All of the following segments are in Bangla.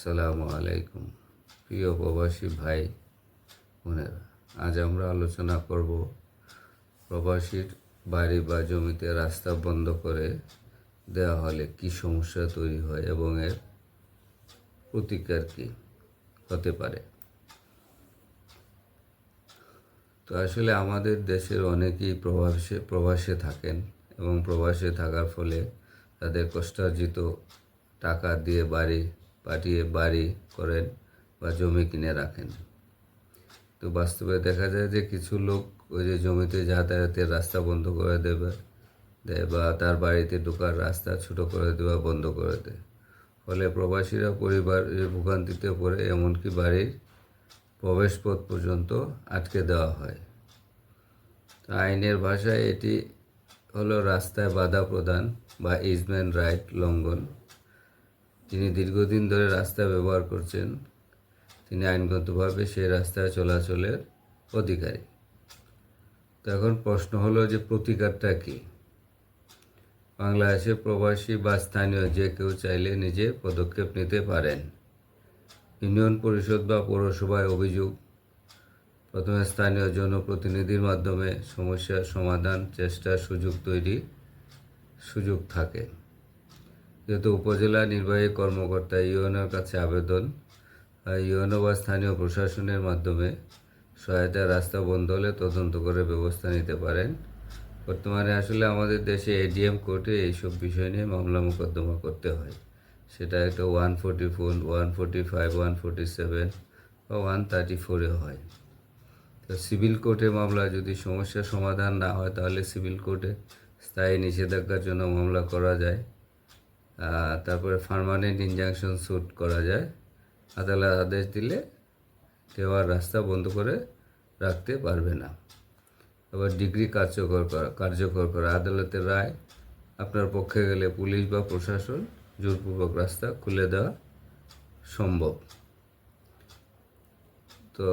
আসসালামু আলাইকুম। প্রিয় প্রবাসী ভাই, বোনেরা, আজ আমরা আলোচনা করব প্রবাসীর বাড়ি বা জমিতে রাস্তা বন্ধ করে দেওয়া হলে কি সমস্যা তৈরি হয় এবং এর প্রতিকার কি হতে পারে? তো আসলে আমাদের দেশের অনেকেই প্রবাসে প্রবাসে থাকেন এবং প্রবাসে থাকার ফলে তাদের কষ্টার্জিত টাকা দিয়ে বাড়ি পাঠিয়ে বাড়ি করেন বা জমি কিনে রাখেন। তো বাস্তবে দেখা যায় যে কিছু লোক ওই যে জমিতে যাতায়াতের রাস্তা বন্ধ করে দেবে, দেয় বা তার বাড়িতে ঢোকার রাস্তা ছোট করে দেওয়া বন্ধ করে দেয়। ফলে প্রবাসীরা পরিবারের ভোগান্তিতে পড়ে, এমনকি বাড়ির প্রবেশপথ পর্যন্ত আটকে দেওয়া হয়। আইনের ভাষায় এটি হলো রাস্তায় বাধা প্রদান বা ইজম্যান রাইট লঙ্ঘন। যিনি দীর্ঘদিন ধরে রাস্তা ব্যবহার করছেন, তিনি আইনগতভাবে সেই রাস্তায় চলাচলের অধিকারী। তো এখন প্রশ্ন হলো যে প্রতিকারটা কী? বাংলাদেশে প্রবাসী বা স্থানীয় যে কেউ চাইলে নিজে পদক্ষেপ নিতে পারেন। ইউনিয়ন পরিষদ বা পৌরসভায় অভিযোগ, প্রথমে স্থানীয় জনপ্রতিনিধির মাধ্যমে সমস্যার সমাধান, চেষ্টার সুযোগ তৈরি সুযোগ থাকে। যেহেতু উপজেলা নির্বাহী কর্মকর্তা ইউএনওর কাছে আবেদন ইউএনও বা স্থানীয় প্রশাসনের মাধ্যমে সহায়তা রাস্তা বন্ধ হলে তদন্ত করে ব্যবস্থা নিতে পারেন। বর্তমানে আসলে আমাদের দেশে এডিএম কোর্টে এইসব বিষয় নিয়ে মামলা মোকদ্দমা করতে হয়। সেটা একটা one forty four, one forty five, one forty seven বা ওয়ান থার্টি ফোরে হয়। তো সিভিল কোর্টে মামলা যদি সমস্যার সমাধান না হয়, তাহলে সিভিল কোর্টে স্থায়ী নিষেধাজ্ঞার জন্য মামলা করা যায়। তারপরে পার্মানেন্ট ইনজাংশন স্যুট করা যায়। আদালত আদেশ দিলে কেউ আর রাস্তা বন্ধ করে রাখতে পারবে না। আবার ডিগ্রি কার্যকর করা কার্যকর করা। আদালতের রায় আপনার পক্ষে গেলে পুলিশ বা প্রশাসন জোরপূর্বক রাস্তা খুলে দেওয়া সম্ভব। তো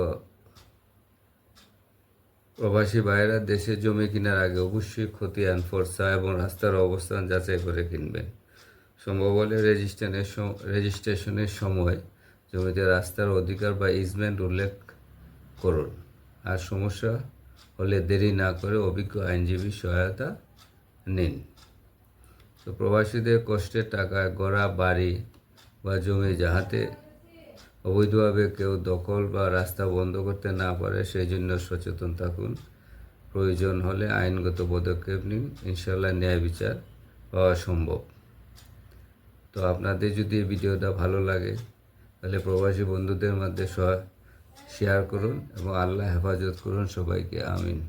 প্রবাসী ভাইয়েরা দেশে জমি কেনার আগে অবশ্যই খতিয়ান, ফর্সা এবং রাস্তার অবস্থান যাচাই করে কিনবেন। সম্ভব হলে রেজিস্ট্রেশনের রেজিস্ট্রেশনের সময় জমিতে রাস্তার অধিকার বা ইজমেন্ট উল্লেখ করুন। আর সমস্যা হলে দেরি না করে অভিজ্ঞ আইনজীবী সহায়তা নিন। তো প্রবাসীদের কষ্টের টাকায় গড়া বাড়ি বা জমি যাহাতে অবৈধভাবে কেউ দখল বা রাস্তা বন্ধ করতে না পারে সেই জন্য সচেতন থাকুন। প্রয়োজন হলে আইনগত পদক্ষেপ নিন। ইনশাল্লাহ ন্যায় বিচার পাওয়া সম্ভব। তো আপনাদের যদি এই ভিডিওটা ভালো লাগে, তাহলে প্রবাসী বন্ধুদের মধ্যে শেয়ার করুন এবং আল্লাহ হেফাজত করুন সবাইকে, আমিন।